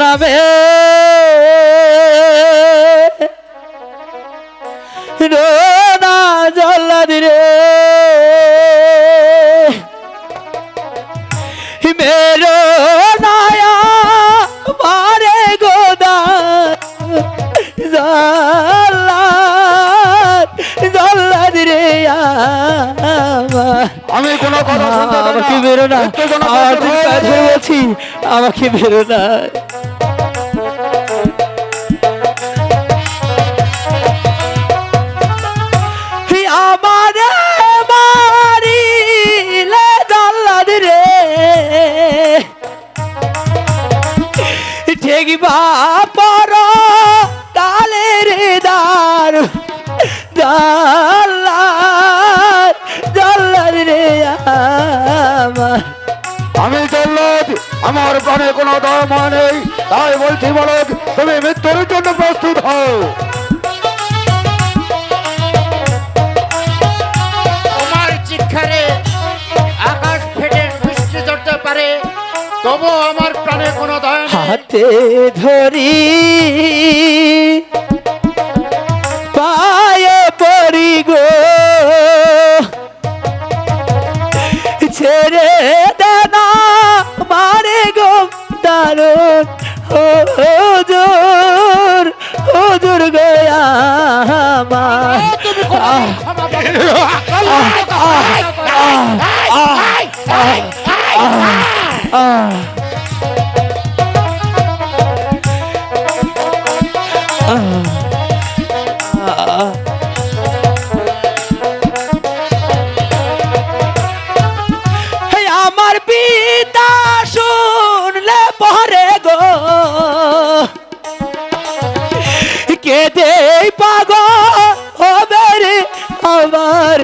নামে রোনা জল্লাদি রে। মেরো নায়া মারে গোদা জল্লাদ রে আমার আমি কোনো কথা আমাকে বেরো না। আমাকে বেরো না। পর তালের দার জল্লাদ জল্লাদ রে আমার। আমি জল্লাদ আমার প্রাণে কোনো ধর্ম নেই তাই বলছি বালক তুমি মৃত্যুর জন্য প্রস্তুত হও। তোমার চিৎকারে আকাশ ফেটে বৃষ্টি ঝরতে পারে তবু আমার প্রাণে কোনো দয়া হাতে ধরি পায়ে পড়ি গো ছেড়ে দেনা মারে গো দারুণ হুজুর হুজুর গয়া আহ হেই, আমার পিতা শুনলে পরে গো। কেঁদে পাগ হবে রে আমার